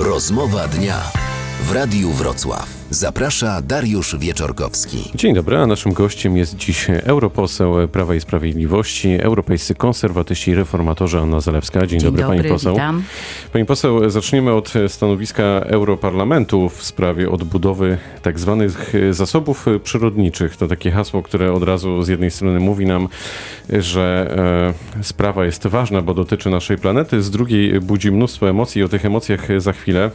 Rozmowa dnia w Radiu Wrocław. Zaprasza Dariusz Wieczorkowski. Dzień dobry, a naszym gościem jest dziś europoseł Prawa i Sprawiedliwości, europejscy konserwatyści i reformatorzy Anna Zalewska. Dzień, Dzień dobry, dobry, pani poseł. witam. Pani poseł, zaczniemy od stanowiska Europarlamentu w sprawie odbudowy tak zwanych zasobów przyrodniczych. To takie hasło, które od razu z jednej strony mówi nam, że e, sprawa jest ważna, bo dotyczy naszej planety, z drugiej budzi mnóstwo emocji i o tych emocjach za chwilę. E,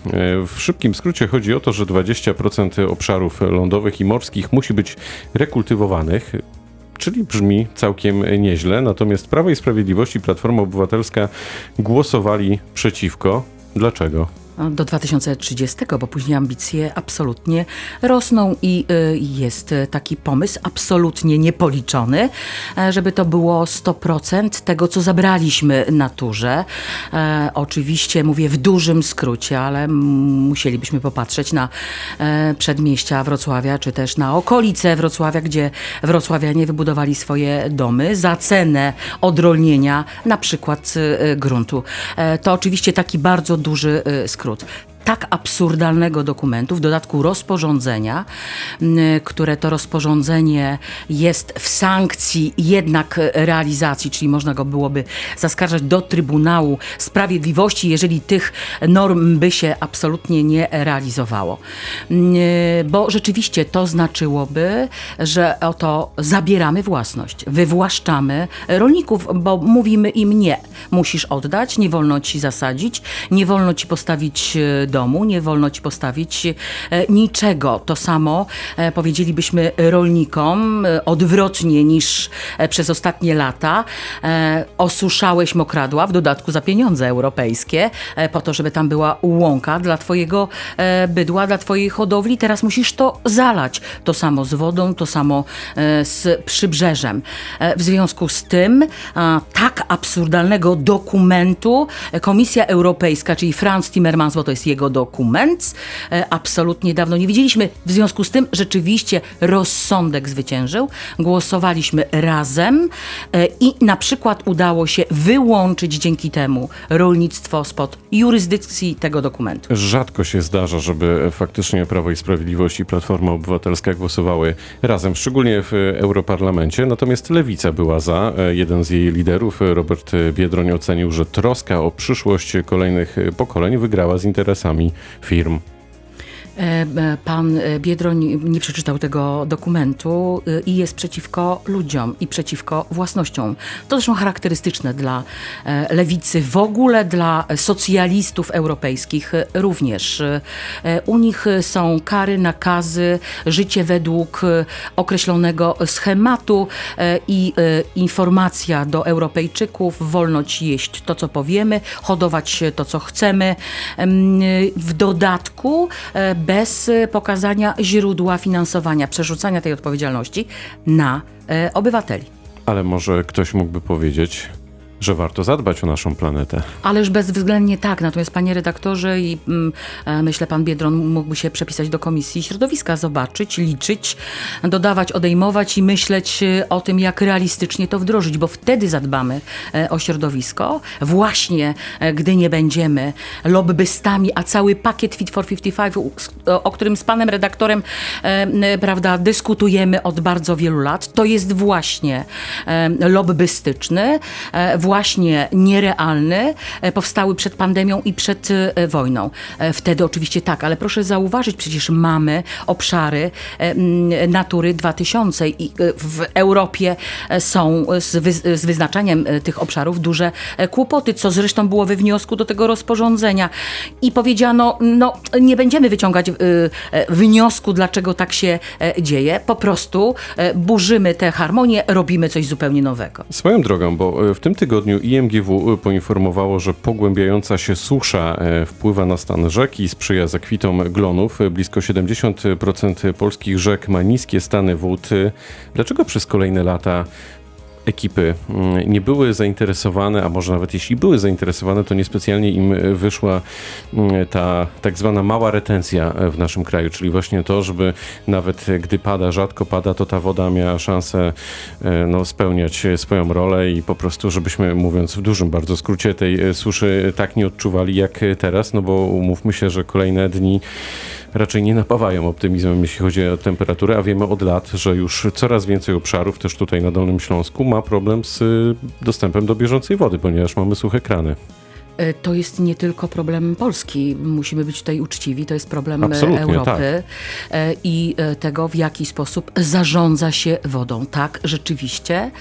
w szybkim skrócie chodzi o to, że 20% obszarów lądowych i morskich musi być rekultywowanych. Czyli brzmi całkiem nieźle, natomiast Prawo i Sprawiedliwość i Platforma Obywatelska głosowali przeciwko. Dlaczego? Do 2030, bo później ambicje absolutnie rosną i y, jest taki pomysł absolutnie niepoliczony, e, żeby to było 100% tego, co zabraliśmy naturze. E, oczywiście mówię w dużym skrócie, ale musielibyśmy popatrzeć na e, przedmieścia Wrocławia, czy też na okolice Wrocławia, gdzie wrocławianie wybudowali swoje domy za cenę odrolnienia na przykład y, gruntu. To oczywiście taki bardzo duży y, skrót tak absurdalnego dokumentu, w dodatku rozporządzenia, które to rozporządzenie jest w sankcji jednak realizacji, czyli można go byłoby zaskarżać do Trybunału Sprawiedliwości, jeżeli tych norm by się absolutnie nie realizowało. Bo rzeczywiście to znaczyłoby, że oto zabieramy własność, wywłaszczamy rolników, bo mówimy im nie. Musisz oddać, nie wolno ci zasadzić, nie wolno ci postawić e, domu, nie wolno ci postawić e, niczego. To samo e, powiedzielibyśmy rolnikom e, odwrotnie niż przez ostatnie lata. Osuszałeś mokradła, w dodatku za pieniądze europejskie, po to, żeby tam była łąka dla twojego bydła, dla twojej hodowli. Teraz musisz to zalać. To samo z wodą, to samo z przybrzeżem. W związku z tym tak absurdalnego dokumentu Komisja Europejska, czyli Franz Timmermans, bo to jest jego dokument, e, absolutnie dawno nie widzieliśmy. W związku z tym rzeczywiście rozsądek zwyciężył. Głosowaliśmy razem e, i na przykład udało się wyłączyć dzięki temu rolnictwo spod jurysdykcji tego dokumentu. Rzadko się zdarza, żeby faktycznie Prawo i Sprawiedliwość i Platforma Obywatelska głosowały razem, szczególnie w Europarlamencie. Natomiast Lewica była za. Jeden z jej liderów, Robert Biedroń, ocenił, że troska o przyszłość kolejnych pokoleń wygrała z interesami firm. E, e, Pan e, Biedroń nie przeczytał tego dokumentu i jest przeciwko ludziom i przeciwko własnościom. To zresztą charakterystyczne dla lewicy, w ogóle dla socjalistów europejskich również. U nich są kary, nakazy, życie według określonego schematu i informacja do Europejczyków, wolno ci jeść to, co powiemy, hodować to, co chcemy. Em, W dodatku bez e, pokazania źródła finansowania, przerzucania tej odpowiedzialności na e, obywateli. Ale może ktoś mógłby powiedzieć, że warto zadbać o naszą planetę. Ależ bezwzględnie tak. Natomiast panie redaktorze i mm, e, myślę pan Biedron mógłby się przepisać do Komisji Środowiska, zobaczyć, liczyć, dodawać, odejmować i myśleć e, o tym, jak realistycznie to wdrożyć, bo wtedy zadbamy e, o środowisko. Właśnie gdy nie będziemy lobbystami, a cały pakiet Fit for 55, u- s- o którym z panem redaktorem prawda, dyskutujemy od bardzo wielu lat, to jest właśnie lobbystyczny, e, właśnie nierealny, e, powstały przed pandemią i przed e, wojną. E, Wtedy oczywiście tak, ale proszę zauważyć, przecież mamy obszary Natury 2000 i w Europie są z, wy, z wyznaczaniem e, tych obszarów duże kłopoty, co zresztą było we wniosku do tego rozporządzenia. I powiedziano, no nie będziemy wyciągać wniosku, dlaczego tak się dzieje, po prostu burzymy tę harmonię, robimy coś zupełnie nowego. Swoją drogą, bo w tym tygodniu IMGW poinformowało, że pogłębiająca się susza e, wpływa na stan rzek i sprzyja zakwitom glonów. Blisko 70% polskich rzek ma niskie stany wód. Dlaczego przez kolejne lata ekipy mm, nie były zainteresowane, a może nawet jeśli były zainteresowane, to niespecjalnie im e, wyszła mm, ta tak zwana mała retencja e, w naszym kraju, czyli właśnie to, żeby nawet gdy pada, rzadko pada, to ta woda miała szansę e, no, spełniać swoją rolę i po prostu, żebyśmy mówiąc w dużym bardzo skrócie tej suszy tak nie odczuwali jak teraz, no bo umówmy się, że kolejne dni raczej nie napawają optymizmem, jeśli chodzi o temperaturę, a wiemy od lat, że już coraz więcej obszarów, też tutaj na Dolnym Śląsku, ma problem z y, dostępem do bieżącej wody, ponieważ mamy suche krany. E, To jest nie tylko problem Polski, musimy być tutaj uczciwi, to jest problem e, Absolutnie, Europy tak. i tego, w jaki sposób zarządza się wodą. Tak, rzeczywiście.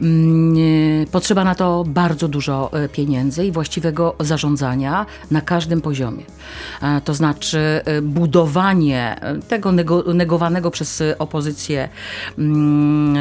Mm, Potrzeba na to bardzo dużo pieniędzy i właściwego zarządzania na każdym poziomie. To znaczy budowanie tego nego, negowanego przez opozycję mm,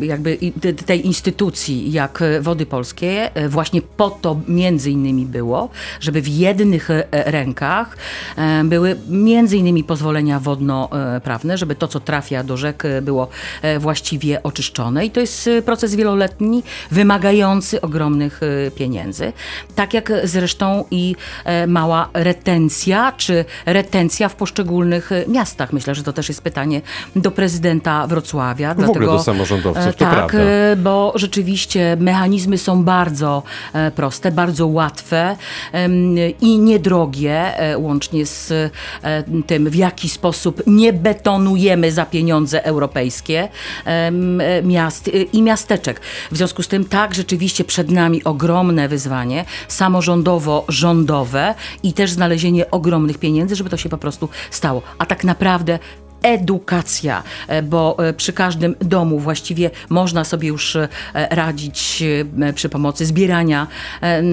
jakby tej instytucji jak Wody Polskie właśnie po to między innymi było, żeby w jednych e, rękach e, były między innymi pozwolenia wodno-prawne, żeby to, co trafia do rzek e, było e, właściwie oczyszczone i to jest e, proces wieloletni, wymagający ogromnych e, pieniędzy. Tak jak zresztą i e, mała retencja, czy retencja w poszczególnych e, miastach. Myślę, że to też jest pytanie do prezydenta Wrocławia. W ogóle do samorządowców, e, to tak, prawda. e, bo rzeczywiście mechanizmy są bardzo e, proste, bardzo łatwe i niedrogie, e, łącznie z e, tym, w jaki sposób nie betonujemy za pieniądze europejskie e, miast i miasteczek. W związku z tym tak, rzeczywiście przed nami ogromne wyzwanie samorządowo-rządowe i też znalezienie ogromnych pieniędzy, żeby to się po prostu stało. A tak naprawdę edukacja, e, bo e, przy każdym domu właściwie można sobie już e, radzić przy pomocy zbierania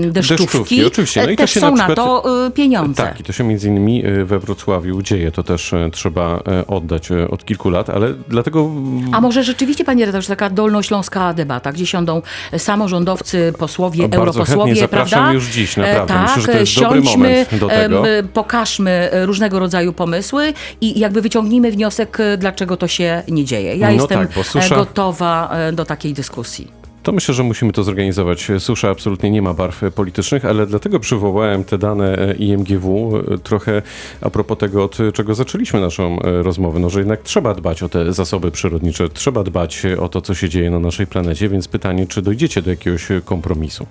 deszczówki. Deszczówki, oczywiście. No i to Też się są na na przykład- to e, pieniądze. Tak, i to się między innymi we Wrocławiu dzieje, to też trzeba oddać od kilku lat, ale dlatego A może rzeczywiście, panie redaktorze, taka dolnośląska debata, gdzie siądą samorządowcy, posłowie, bardzo europosłowie, chętnie zapraszam prawda? już dziś, naprawdę. Tak, Myślę, że to jest dobry siądźmy, moment do tego. pokażmy różnego rodzaju pomysły i jakby wyciągnijmy wniosek, e, dlaczego to się nie dzieje. Ja No jestem tak, e, susza- gotowa e, do takiej dyskusji. To myślę, że musimy to zorganizować. Susza absolutnie nie ma barw politycznych, ale dlatego przywołałem te dane e, IMGW e, trochę a propos tego, od czego zaczęliśmy naszą e, rozmowę, no, że jednak trzeba dbać o te zasoby przyrodnicze, trzeba dbać o to, co się dzieje na naszej planecie, więc pytanie, czy dojdziecie do jakiegoś kompromisu?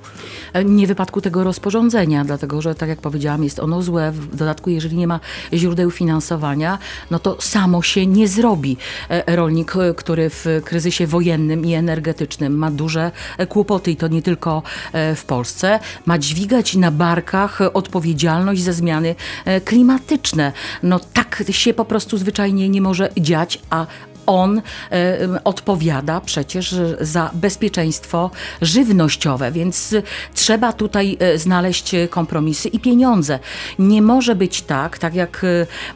Nie wypadku tego rozporządzenia, dlatego że, tak jak powiedziałam, jest ono złe. W dodatku, jeżeli nie ma źródeł finansowania, no to samo się nie zrobi. Rolnik, który w kryzysie wojennym i energetycznym ma duże e, kłopoty, i to nie tylko e, w Polsce, ma dźwigać na barkach odpowiedzialność za zmiany e, klimatyczne. No tak się po prostu zwyczajnie nie może dziać, a on em, odpowiada przecież za bezpieczeństwo żywnościowe, więc trzeba tutaj e, znaleźć kompromisy i pieniądze. Nie może być tak, tak jak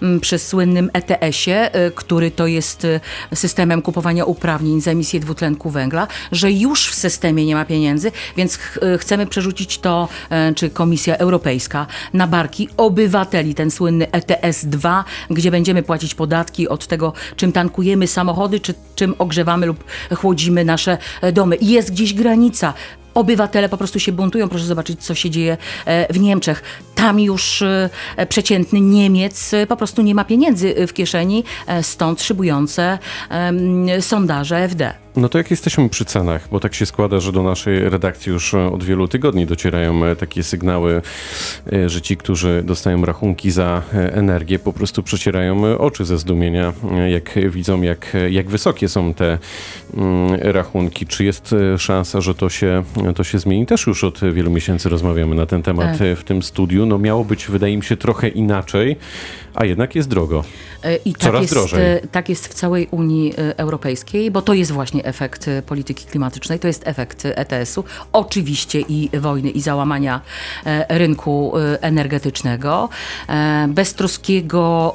m, przy słynnym ETS-ie, który to jest systemem kupowania uprawnień za emisję dwutlenku węgla, że już w systemie nie ma pieniędzy, więc ch chcemy przerzucić to, czy Komisja Europejska, na barki obywateli, ten słynny ETS-2, gdzie będziemy płacić podatki od tego, czym tankujemy samochody, czy czym ogrzewamy lub chłodzimy nasze e, domy. Jest gdzieś granica. Obywatele po prostu się buntują. Proszę zobaczyć, co się dzieje e, w Niemczech. Tam już e, przeciętny Niemiec po prostu nie ma pieniędzy w kieszeni, stąd szybujące sondaże FD. No to jak jesteśmy przy cenach, bo tak się składa, że do naszej redakcji już e, od wielu tygodni docierają e, takie sygnały, e, że ci, którzy dostają rachunki za energię, po prostu przecierają oczy ze zdumienia, jak widzą, jak, jak wysokie są te mm, rachunki. Czy jest szansa, że to się, to się zmieni? Też już od wielu miesięcy rozmawiamy na ten temat Tak. w tym studiu. No miało być, wydaje mi się, trochę inaczej, a jednak jest drogo. I tak Coraz jest, drożej. tak jest w całej Unii Europejskiej, bo to jest właśnie efekt e, polityki klimatycznej, to jest efekt e, ETS-u, oczywiście i wojny i załamania e, rynku e, energetycznego, e, beztroskiego,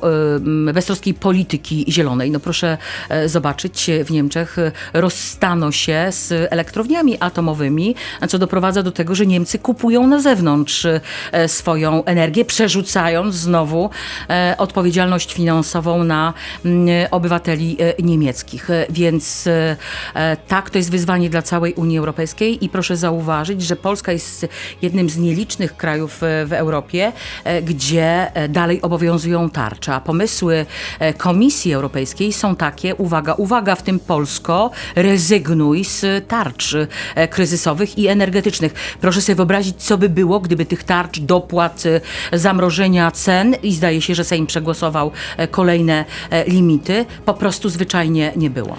e, beztroskiej polityki zielonej. No proszę e, zobaczyć, e, w Niemczech e, rozstano się z elektrowniami atomowymi, co doprowadza do tego, że Niemcy kupują na zewnątrz e, swoją energię, przerzucając znowu e, odpowiedzialność finansową na obywateli e, niemieckich. E, Więc e, E, Tak, to jest wyzwanie dla całej Unii Europejskiej i proszę zauważyć, że Polska jest jednym z nielicznych krajów e, w Europie, e, gdzie e, dalej obowiązują tarcze. A pomysły e, Komisji Europejskiej są takie, uwaga, uwaga, w tym Polsko, rezygnuj z tarcz e, kryzysowych i energetycznych. Proszę sobie wyobrazić, co by było, gdyby tych tarcz, dopłat, e, zamrożenia cen i zdaje się, że Sejm przegłosował e, kolejne e, limity, po prostu zwyczajnie nie było.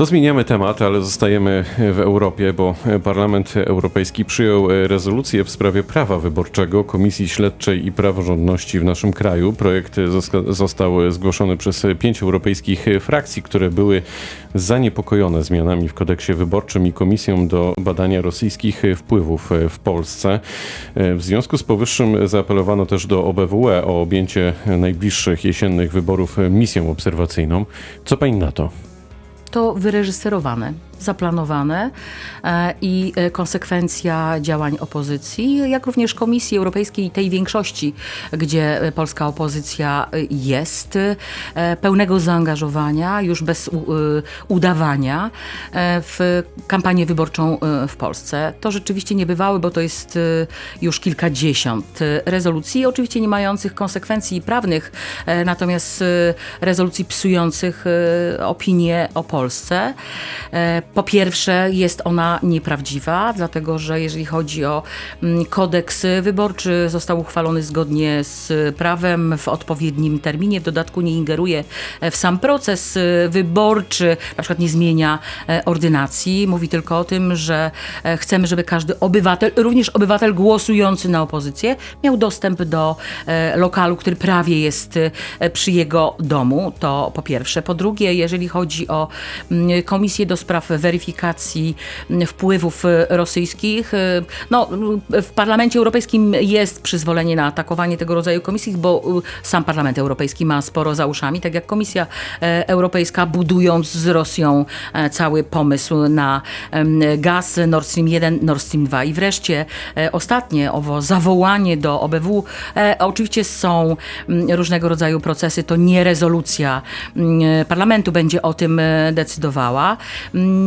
To zmieniamy temat, ale zostajemy w Europie, bo Parlament Europejski przyjął rezolucję w sprawie prawa wyborczego, Komisji Śledczej i Praworządności w naszym kraju. Projekt został zgłoszony przez pięć europejskich frakcji, które były zaniepokojone zmianami w kodeksie wyborczym i komisją do badania rosyjskich wpływów w Polsce. W związku z powyższym zaapelowano też do OBWE o objęcie najbliższych jesiennych wyborów misją obserwacyjną. Co pani na to? To wyreżyserowane, zaplanowane e, i e, konsekwencja działań opozycji, jak również Komisji Europejskiej tej większości, gdzie polska opozycja jest, e, pełnego zaangażowania, już bez udawania w kampanię wyborczą w Polsce. To rzeczywiście niebywałe, bo to jest już kilkadziesiąt rezolucji, oczywiście nie mających konsekwencji prawnych, natomiast rezolucji psujących opinię o Polsce. E, Po pierwsze, jest ona nieprawdziwa, dlatego że jeżeli chodzi o mm, kodeks wyborczy, został uchwalony zgodnie z prawem w odpowiednim terminie. W dodatku nie ingeruje w sam proces e, wyborczy, na przykład nie zmienia e, ordynacji. Mówi tylko o tym, że e, chcemy, żeby każdy obywatel, również obywatel głosujący na opozycję, miał dostęp do e, lokalu, który prawie jest e, przy jego domu. To po pierwsze. Po drugie, jeżeli chodzi o mm, Komisję do Spraw Weryfikacji mm, Wpływów e, Rosyjskich, e, no, w Parlamencie Europejskim jest przyzwolenie na atakowanie tego rodzaju komisji, bo sam Parlament Europejski ma sporo za uszami, tak jak Komisja e, Europejska, budując z Rosją e, cały pomysł na gaz Nord Stream 1, Nord Stream 2. I wreszcie e, ostatnie, owo zawołanie do OBW. Oczywiście są różnego rodzaju procesy, to nie rezolucja parlamentu będzie o tym decydowała.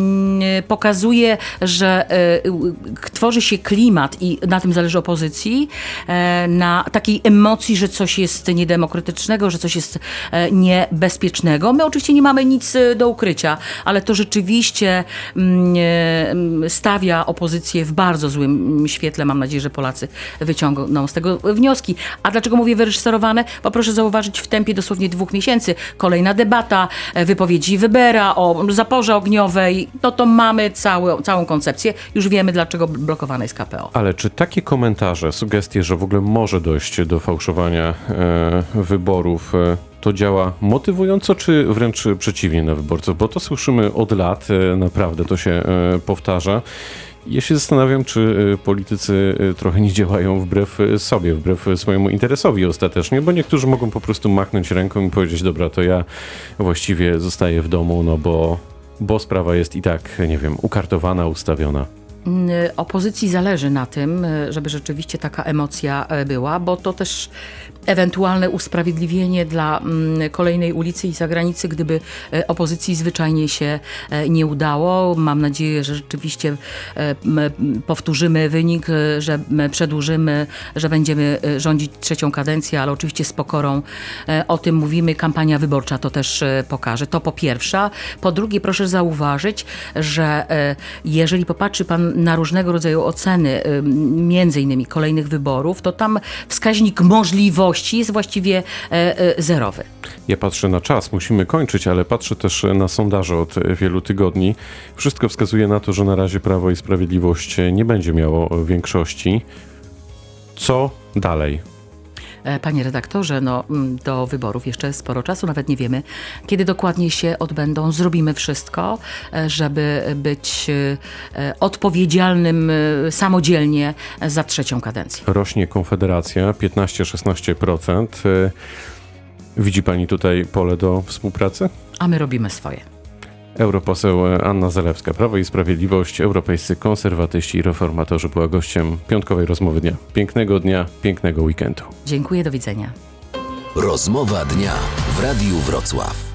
Mm, Pokazuje, że e, tworzy się klimat i na tym zależy opozycji, e, na takiej emocji, że coś jest niedemokratycznego, że coś jest e, niebezpiecznego. My oczywiście nie mamy nic e, do ukrycia, ale to rzeczywiście mm, e, mm, stawia opozycję w bardzo złym świetle. Mam nadzieję, że Polacy wyciągną z tego wnioski. A dlaczego mówię wyreżyserowane? Bo proszę zauważyć, w tempie dosłownie dwóch miesięcy kolejna debata, e, wypowiedzi Wybera o zaporze ogniowej. No to mamy całą, całą koncepcję. Już wiemy, dlaczego blokowane jest KPO. Ale czy takie komentarze, sugestie, że w ogóle może dojść do fałszowania e, wyborów, e, to działa motywująco, czy wręcz przeciwnie na wyborców? Bo to słyszymy od lat, e, naprawdę to się e, powtarza. Ja się zastanawiam, czy e, politycy e, trochę nie działają wbrew sobie, wbrew swojemu interesowi ostatecznie, bo niektórzy mogą po prostu machnąć ręką i powiedzieć, dobra, to ja właściwie zostaję w domu, no bo, bo sprawa jest i tak, nie wiem, ukartowana, ustawiona. Mm, Opozycji zależy na tym, y, żeby rzeczywiście taka emocja e, była, bo to też ewentualne usprawiedliwienie dla mm, kolejnej ulicy i zagranicy, gdyby e, opozycji zwyczajnie się e, nie udało. Mam nadzieję, że rzeczywiście e, powtórzymy wynik, że przedłużymy, że będziemy rządzić trzecią kadencję, ale oczywiście z pokorą o tym mówimy. Kampania wyborcza to też pokaże. To po pierwsze. Po drugie, proszę zauważyć, że jeżeli popatrzy Pan na różnego rodzaju oceny, między innymi kolejnych wyborów, to tam wskaźnik możliwości jest właściwie e, e, zerowy. Ja patrzę na czas, musimy kończyć, ale patrzę też na sondaże od wielu tygodni. Wszystko wskazuje na to, że na razie Prawo i Sprawiedliwość nie będzie miało większości. Co dalej? E, Panie redaktorze, no, mm, do wyborów jeszcze sporo czasu, nawet nie wiemy, kiedy dokładnie się odbędą. Zrobimy wszystko, e, żeby być e, odpowiedzialnym samodzielnie za trzecią kadencję. Rośnie Konfederacja 15-16%. Y, Widzi pani tutaj pole do współpracy? A my robimy swoje. Europoseł Anna Zalewska, Prawo i Sprawiedliwość, europejscy konserwatyści i reformatorzy była gościem piątkowej rozmowy dnia. Pięknego dnia, pięknego weekendu. Dziękuję, do widzenia. Rozmowa dnia w Radiu Wrocław.